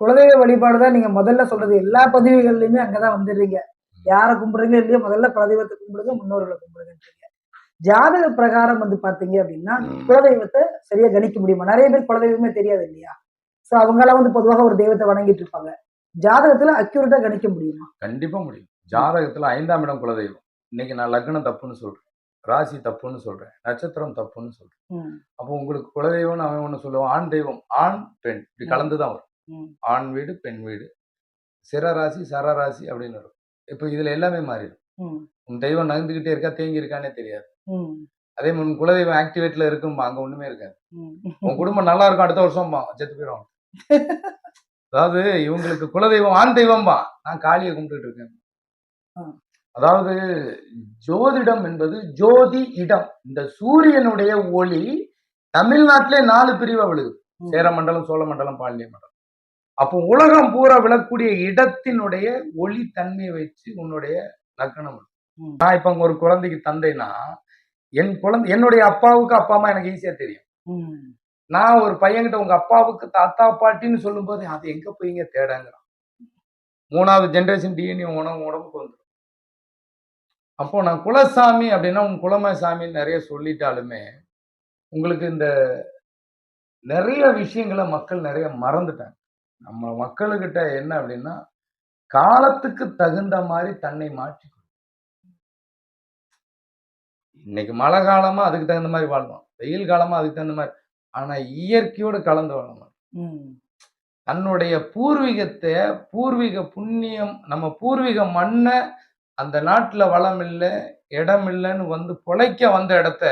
குலதெய்வ வழிபாடு தான் நீங்க முதல்ல சொல்றது. எல்லா பதிவுகள்லயுமே அங்கதான் வந்துடுறீங்க. யாரை கும்பிடுறீங்க இல்லையோ முதல்ல குலதெய்வத்தை கும்பிடுங்க முன்னோர்களை கும்பிடுங்கன்றீங்க. ஜாதக பிரகாரம் வந்து பாத்தீங்க அப்படின்னா. குலதெய்வத்தை சரியா கணிக்க முடியுமா? நிறைய பேர் குலதெய்வமே தெரியாது இல்லையா? சோ அவங்களாம் வந்து பொதுவாக ஒரு தெய்வத்தை வணங்கிட்டு இருப்பாங்க. ஜாதகத்துல அக்யூரேட்டா கணிக்க முடியுமா? கண்டிப்பா முடியும். ஜாதகத்துல ஐந்தாம் இடம் குலதெய்வம். இன்னைக்கு நான் லக்னம் தப்புன்னு சொல்றேன். ராசி தப்புன்னு சொல்றேன். நட்சத்திரம் தப்புன்னு சொல்றேன். அப்போ உங்களுக்கு குலதெய்வம்னு அவன் ஒண்ணு சொல்லுவான் ஆண் தெய்வம் ஆண் பெண். இப்படி. கலந்துதான் வரும். ஆண் வீடு பெண் வீடு. சிரராசி சரராசி அப்படின்னு வரும். இப்போ இதுல எல்லாமே மாறிடும். உன் தெய்வம் நகர்ந்துகிட்டே இருக்கா தேங்கி இருக்கானே தெரியாது அதே மாதிரி உன் குலதெய்வம் ஆக்டிவேட்ல இருக்கும்பா அங்க ஒண்ணுமே இருக்காது. உன் குடும்பம் நல்லா இருக்கும் அடுத்த வருஷம் செத்து போயிடும் அதாவது இவங்களுக்கு குலதெய்வம் ஆண் தெய்வம்பா. நான் காளியை கும்பிட்டுட்டு இருக்கேன். அதாவது ஜோதிடம் என்பது ஜோதி இடம். இந்த சூரியனுடைய ஒளி தமிழ்நாட்டிலே நாலு பிரிவா ம். சேர மண்டலம் சோழ மண்டலம் பாண்டிய மண்டலம். அப்போ உலகம் பூரா விழக்கூடிய இடத்தினுடைய ஒளி தன்மையை வச்சு உன்னுடைய லக்கணம். நான் இப்ப அங்க ஒரு குழந்தைக்கு தந்தைனா என் குழந்தை என்னுடைய அப்பாவுக்கு அப்பா அம்மா எனக்கு ஈஸியா தெரியும். நான் ஒரு பையன்கிட்ட உங்க அப்பாவுக்கு தாத்தா பாட்டின்னு சொல்லும்போது அது எங்க போய்ங்க தேடங்கிறான்? மூணாவது ஜெனரேஷன் டிஎன்ஏ உணவு உடம்புக்கு வந்துடும் அப்போ நான் குலசாமி அப்படின்னா உன் குலம சாமின்னு நிறைய சொல்லிட்டாலுமே உங்களுக்கு இந்த நிறைய விஷயங்களை மக்கள் நிறைய மறந்துட்டாங்க. நம்ம மக்களுக்கிட்ட என்ன அப்படின்னா காலத்துக்கு தகுந்த மாதிரி தன்னை மாற்றி இன்னைக்கு மழை காலமா அதுக்கு தகுந்த மாதிரி வாழ்ந்தோம் வெயில் காலமா அதுக்கு தகுந்த மாதிரி ஆனா இயற்கையோடு கலந்து வாழணும் தன்னுடைய பூர்வீகத்தை பூர்வீக புண்ணியம் நம்ம பூர்வீக மண்ணை அந்த நாட்டுல வளம் இல்லை இடம் இல்லைன்னு வந்து பொழைக்க வந்த இடத்த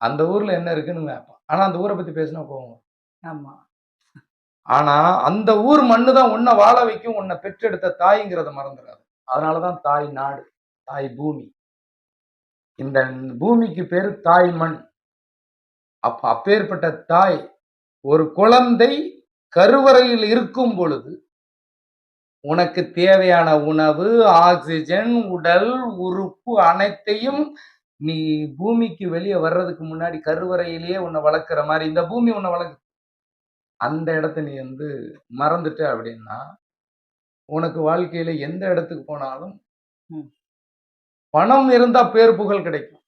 அந்த ஊர்ல என்ன இருக்குன்னு கேட்பான் ஆனா அந்த ஊரை பத்தி பேசினா போவோம் ஆமா. ஆனா அந்த ஊர் மண்ணு தான் உன்னை வாழ வைக்கும் உன்னை பெற்றெடுத்த தாய்ங்கிறத மறந்துடாது அதனாலதான் தாய் நாடு தாய் பூமி. இந்த பூமிக்கு பேரு தாய் மண். அப்ப அப்பேற்பட்ட தாய் ஒரு குழந்தை கருவறையில் இருக்கும் பொழுது உனக்கு தேவையான உணவு ஆக்சிஜன் உடல் உறுப்பு அனைத்தையும் நீ பூமிக்கு வெளியே வர்றதுக்கு முன்னாடி கருவறையிலேயே உன்னை வளர்க்குற மாதிரி இந்த பூமி உன்னை வளர்க்கு அந்த இடத்த நீ வந்து மறந்துட்ட அப்படின்னா உனக்கு வாழ்க்கையில எந்த இடத்துக்கு போனாலும். பணம் இருந்தா பேர் புகழ் கிடைக்கும்.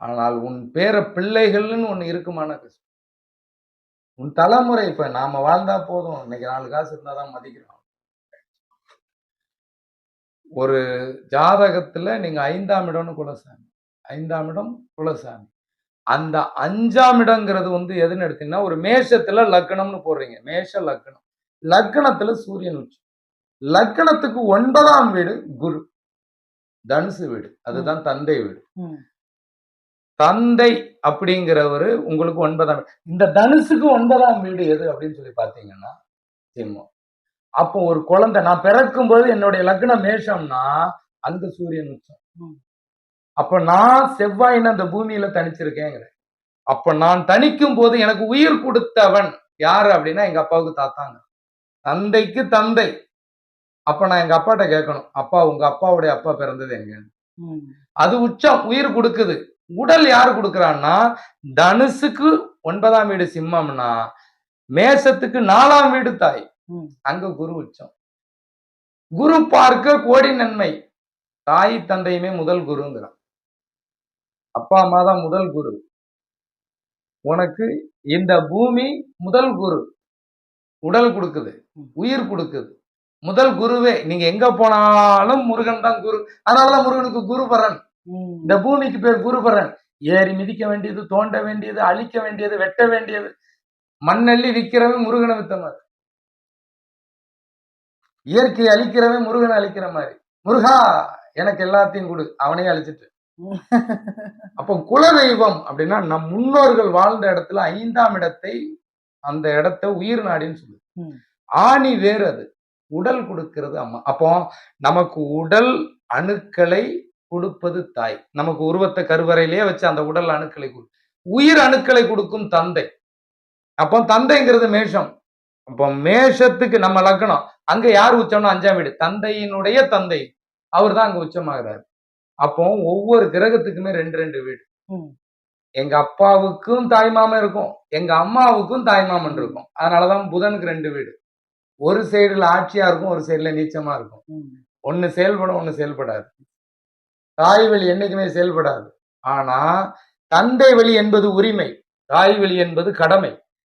ஆனால் உன் பேர பிள்ளைகள்னு ஒண்ணு இருக்குமான கஷ்டம் உன் தலைமுறை இப்ப நாம வாழ்ந்தா போதும். இன்னைக்கு நாலு காசு இருந்தாதான் மதிக்கிறோம். ஒரு ஜாதகத்துல நீங்க ஐந்தாம் இடம்னு குலசாமி. ஐந்தாம் இடம் குலசாமி. அந்த அஞ்சாம் இடங்கிறது வந்து எதுன்னு எடுத்தீங்கன்னா ஒரு மேஷத்துல லக்னம்னு போடுறீங்க. மேஷ லக்னம். லக்னத்துல சூரியன் உச்சி. லக்னத்துக்கு ஒன்பதாம் வீடு குரு. தனுசு வீடு. அதுதான் தந்தை வீடு. தந்தை அப்படிங்கிறவரு உங்களுக்கு ஒன்பதாம் வீடு. இந்த தனுசுக்கு ஒன்பதாம் வீடு எது அப்படின்னு சொல்லி பார்த்தீங்கன்னா சிம்மம் அப்போ ஒரு குழந்தை நான் பிறக்கும் போது என்னுடைய லக்னம் மேஷம்னா அங்க சூரியன் உச்சம். அப்ப நான் செவ்வாயின்னு அந்த பூமியில தனிச்சிருக்கேங்கிற அப்ப நான் தனிக்கும் போது எனக்கு உயிர் கொடுத்தவன் யாரு அப்படின்னா எங்க அப்பாவுக்கு தாத்தாங்க. தந்தைக்கு தந்தை. அப்ப நான் எங்க அப்பாட்ட கேட்கணும் அப்பா உங்க அப்பாவுடைய அப்பா பிறந்தது எங்க அது உச்சம் உயிர் கொடுக்குது. உடல் யாரு கொடுக்குறான்னா தனுசுக்கு ஒன்பதாம் வீடு சிம்மம்னா மேசத்துக்கு நாலாம் வீடு தாய். அங்க குரு உச்சம். குரு பார்க்க கோடி நன்மை. தாய் தந்தையுமே முதல் குருங்கிறான். அப்பா அம்மா தான் முதல் குரு. உனக்கு இந்த பூமி முதல் குரு. உடல் கொடுக்குது உயிர் கொடுக்குது. முதல் குருவே. நீங்க எங்க போனாலும் முருகன் தான் குரு. அதனாலதான் முருகனுக்கு குருபரன். இந்த பூமிக்கு பேர் குருபரன் ஏறி மிதிக்க வேண்டியது தோண்ட வேண்டியது அழிக்க வேண்டியது வெட்ட வேண்டியது. மண்ணள்ளி விற்கிறவன் முருகனை வித்த மாதிரி. இயற்கையை அழிக்கிறவன் முருகனை அழிக்கிற மாதிரி. முருகா எனக்கு எல்லாத்தையும் கொடு. அவனையும் அழிச்சிட்டு. அப்போ குலதெய்வம் அப்படின்னா நம் முன்னோர்கள் வாழ்ந்த இடத்துல ஐந்தாம் இடத்தை அந்த இடத்தை உயிர் நாடின்னு சொல்லுது. ம். ஆணி வேறு அது உடல் கொடுக்கிறது அம்மா. அப்போ நமக்கு உடல் அணுக்களை கொடுப்பது தாய். நமக்கு உருவத்தை கருவறையிலேயே வச்சு அந்த உடல் அணுக்களை உயிர் அணுக்களை கொடுக்கும் தந்தை. அப்போ தந்தைங்கிறது மேஷம். அப்போ மேஷத்துக்கு நம்ம லக்கணம் அங்க யார் உச்சம்னா அஞ்சாம் வீடு? தந்தையினுடைய தந்தை. அவர் தான் அங்க உச்சமாகிறாரு. அப்போ ஒவ்வொரு கிரகத்துக்குமே ரெண்டு ரெண்டு வீடு. எங்க அப்பாவுக்கும் தாய்மாமன் இருக்கும் எங்க அம்மாவுக்கும் தாய்மாமன் இருக்கும். அதனாலதான் புதனுக்கு ரெண்டு வீடு. ஒரு சைடுல ஆட்சியா இருக்கும் ஒரு சைடுல நீச்சமா இருக்கும். ஒன்னு செயல்படும் ஒன்னு செயல்படாது. தாய் வழி என்னைக்குமே செயல்படாது. ஆனா தந்தை வழி என்பது உரிமை. தாய் வழி என்பது கடமை.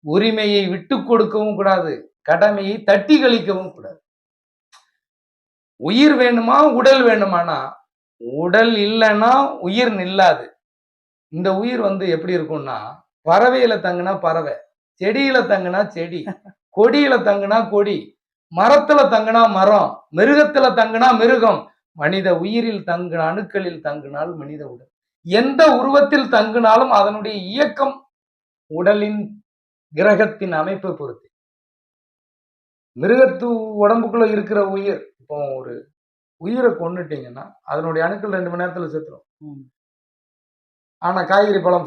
உரிமையை விட்டு கொடுக்கவும் கூடாது கடமையை தட்டி கழிக்கவும் கூடாது. உயிர் வேணுமா உடல் வேணுமானா உடல் இல்லைன்னா உயிர் நில்லாது. இந்த உயிர் வந்து எப்படி இருக்கும்னா பறவையில தங்குனா பறவை செடியில தங்குனா செடி கொடியில தங்குனா கொடி மரத்துல தங்குனா மரம் மிருகத்துல தங்குனா மிருகம். மனித உயிரில் தங்குன அணுக்களில் தங்குனால் மனித உடல். எந்த உருவத்தில் தங்குனாலும் அதனுடைய இயக்கம் உடலின் கிரகத்தின் அமைப்பை பொறுத்து. மிருகத்து உடம்புக்குள்ள இருக்கிற உயிர் இப்போ ஒரு உயிரை கொன்னுட்டீங்கன்னா அதனுடைய அணுக்கள் ரெண்டு மணி நேரத்துல செத்துரும். ம். ஆனா காய்கறி பழம்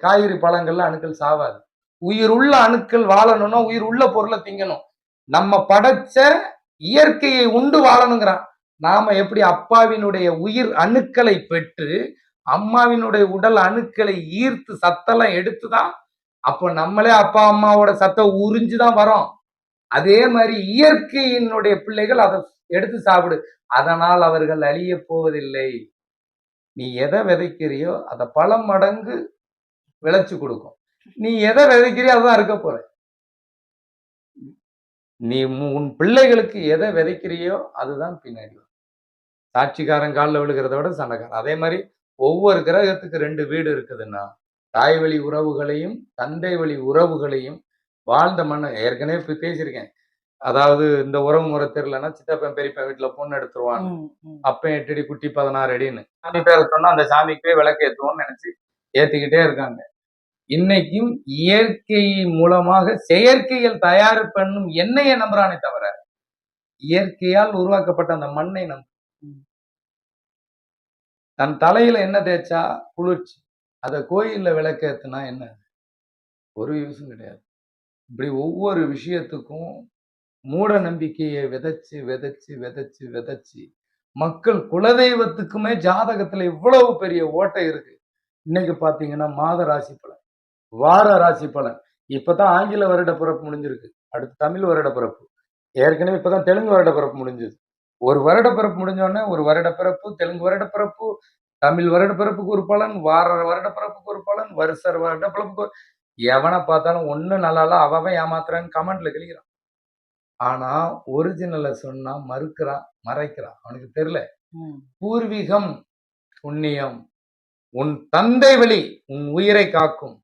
காய்கறி பழங்கள்ல அணுக்கள் சாவாது. உயிர் உள்ள அணுக்கள் வாழணும்னா உயிர் உள்ள பொருளை திங்கணும். நம்ம படைச்ச இயற்கையை உண்டு வாழணுங்கிறான். நாம எப்படி அப்பாவினுடைய உயிர் அணுக்களை பெற்று அம்மாவினுடைய உடல் அணுக்களை ஈர்த்து சத்தெல்லாம் எடுத்துதான் அப்போ நம்மளே அப்பா அம்மாவோட சத்தை உறிஞ்சுதான் வரோம். அதே மாதிரி இயற்கையினுடைய பிள்ளைகள் அதை எடுத்து சாப்பிடு. அதனால் அவர்கள் அழிய போவதில்லை. நீ எதை விதைக்கிறியோ அதை பல மடங்கு விளைச்சு கொடுக்கும். நீ எதை விதைக்கிறியோ அதுதான் இருக்க போற. நீ உன் பிள்ளைகளுக்கு எதை விதைக்கிறியோ அதுதான் பின்னாடி வரும். சாட்சிக்காரன் காலில் விழுகிறத விட சண்டைக்காரன். அதே மாதிரி ஒவ்வொரு கிரகத்துக்கு ரெண்டு வீடு இருக்குதுன்னா தாய் வழி உறவுகளையும் தந்தை வழி உறவுகளையும் வாழ்ந்த மண்ணை ஏற்கனவே பேசியிருக்கேன். அதாவது இந்த உறவு முறை தெரியலன்னா சித்தப்பன் பெரியப்பன் வீட்டுல பொண்ணு எடுத்துருவான். அப்பன் எட்டு அடி குட்டி பதினாறு அடின்னு. சாமி பேரை சொன்னா அந்த சாமிக்கு விளக்கு ஏத்துவோம்னு நினைச்சு ஏத்திக்கிட்டே இருக்காங்க. இன்னைக்கும் இயற்கை மூலமாக செயற்கையில் தயார் பண்ணும் எண்ணெயை நம்புறானே தவிர இயற்கையால் உருவாக்கப்பட்ட அந்த மண்ணை நம்ப. தன் தலையில என்ன தேய்ச்சா? குளிர்ச்சி. அத கோயில்ல விளக்கு ஏத்துனா என்ன? ஒரு யூஸும் கிடையாது. இப்படி ஒவ்வொரு விஷயத்துக்கும் மூட நம்பிக்கையை விதைச்சு விதைச்சு விதைச்சு விதைச்சு. மக்கள் குலதெய்வத்துக்குமே ஜாதகத்துல இவ்வளவு பெரிய ஓட்டை இருக்கு. இன்னைக்கு பாத்தீங்கன்னா மாத ராசி பலன் வார ராசி பலன். இப்பதான் ஆங்கில வருட பிறப்பு முடிஞ்சிருக்கு. அடுத்து தமிழ் வருட பிறப்பு. ஏற்கனவே இப்பதான் தெலுங்கு வருட பிறப்பு முடிஞ்சது. ஒரு வருட பிறப்பு முடிஞ்ச உடனே ஒரு வருட பிறப்பு தெலுங்கு வருட பிறப்பு தமிழ் வருட பிறப்புக்கு ஒரு பலன் வார வருட பிறப்புக்கு ஒரு பலன் வருஷ வருட பிறப்புக்கு எவனை பார்த்தாலும் ஒண்ணு நல்லா அவன் ஏமாத்துறான்னு கமெண்ட்ல கிளிக்கிறான் ஆனா ஒரிஜினலை சொன்னா மறுக்கிறான் மறைக்கிறான். அவனுக்கு தெரியல. பூர்வீகம் புண்ணியம் உன் தந்தை வழி உன் உயிரை காக்கும்.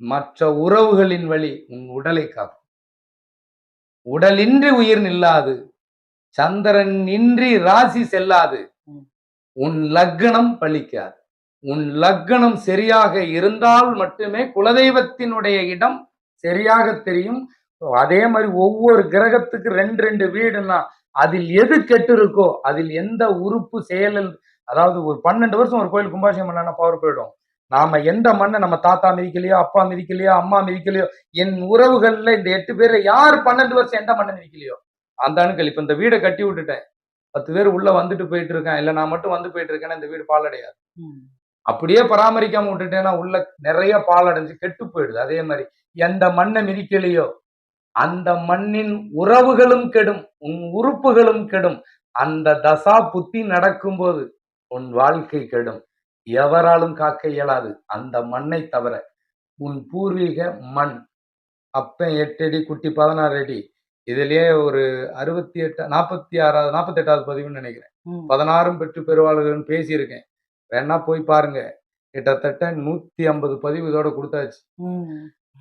மற்ற உறவுகளின் வழி உன் உடலை காக்கும். உடலின்றி உயிர் நில்லாது. சந்திரன் இன்றி ராசி செல்லாது. உன் லக்னம் பலிக்காது உன் லக்னம் சரியாக இருந்தால் மட்டுமே குலதெய்வத்தினுடைய இடம் சரியாக தெரியும். அதே மாதிரி ஒவ்வொரு கிரகத்துக்கு ரெண்டு ரெண்டு வீடுன்னா அதில் எது கெட்டு இருக்கோ அதில் எந்த உறுப்பு செயலில் அதாவது ஒரு பன்னெண்டு வருஷம் ஒரு கோயில் கும்பாபிஷேகம் பண்ணா பவர் போயிடும். நாம எந்த மண்ணை நம்ம தாத்தா மிதிக்கலையோ அப்பா மிதிக்கலையோ அம்மா மிதிக்கலையோ என் உறவுகள்ல இந்த எட்டு பேர்ல யார் பன்னெண்டு வருஷம் எந்த மண்ணை மிதிக்கலையோ அந்த அணுக்கள். இப்ப இந்த வீடை கட்டி விட்டுட்டேன். பத்து பேர் உள்ள வந்துட்டு போயிட்டு இருக்கேன் இல்ல நான் மட்டும் வந்து போயிட்டு இருக்கேன்னா இந்த வீடு பாலடையாது. அப்படியே பராமரிக்காம விட்டுட்டேன்னா உள்ள நிறைய பால் அடைஞ்சு கெட்டு போயிடுது. அதே மாதிரி எந்த மண்ணை மிதிக்கலையோ அந்த மண்ணின் உறவுகளும் கெடும் உன் உறுப்புகளும் கெடும். அந்த தசா புத்தி நடக்கும்போது உன் வாழ்க்கை கெடும். எவராலும் காக்க இயலாது அந்த மண்ணை தவிர. உன் பூர்வீக மண். அப்பன் எட்டு அடி குட்டி பதினாறு அடி. இதுலயே ஒரு அறுபத்தி எட்டு நாற்பத்தி ஆறாவது நாற்பத்தி எட்டாவது பதிவுன்னு நினைக்கிறேன். பதினாறும் பெற்று பெருவாளர்கள்னு பேசியிருக்கேன். வேணா போய் பாருங்க. கிட்டத்தட்ட நூத்தி ஐம்பது பதிவு இதோட கொடுத்தாச்சு.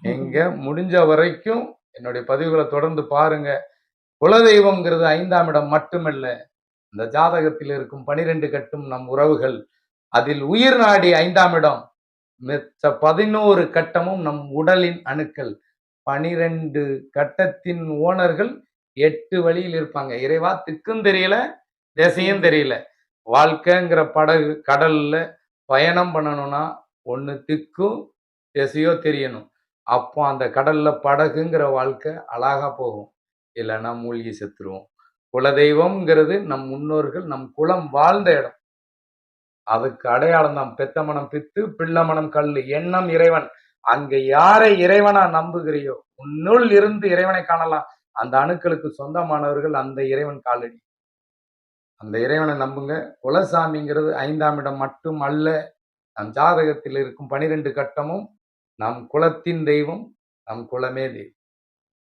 எங்க முடிஞ்ச வரைக்கும் என்னுடைய பதிவுகளை தொடர்ந்து பாருங்க. குலதெய்வம்ங்கிறது ஐந்தாம் இடம் மட்டுமல்ல. இந்த ஜாதகத்தில் இருக்கும் பனிரெண்டு கட்டும் நம் உறவுகள். அதில் உயிர் நாடி ஐந்தாம் இடம். மிச்ச பதினோரு கட்டமும் நம் உடலின் அணுக்கள். பனிரெண்டு கட்டத்தின் ஓனர்கள் எட்டு வழியில் இருப்பாங்க. இறைவா திக்கும் தெரியல திசையும் தெரியல. வாழ்க்கைங்கிற படகு கடல்ல பயணம் பண்ணணும்னா ஒன்று திக்கும் திசையோ தெரியணும். அப்போ அந்த கடல்ல படகுங்கிற வாழ்க்கை அழகா போகும். இல்லைன்னா மூழ்கி செத்துருவோம். குலதெய்வம்ங்கிறது நம் முன்னோர்கள் நம் குலம் வாழ்ந்த இடம். அதுக்கு அடையாளம் தான். பெத்த மனம் பித்து பிள்ளை மனம் கல் எண்ணம் இறைவன். அங்க யாரை இறைவனா நம்புகிறியோ உன்னுள் இருந்து இறைவனை காணலாம். அந்த அணுக்களுக்கு சொந்தமானவர்கள் அந்த இறைவன் காலடி. அந்த இறைவனை நம்புங்க. குலசாமிங்கிறது ஐந்தாம் இடம் மட்டும் அல்ல. நம் ஜாதகத்தில் இருக்கும் பனிரெண்டு கட்டமும் நம் குலத்தின் தெய்வம் நம் குலமே தெய்வம்.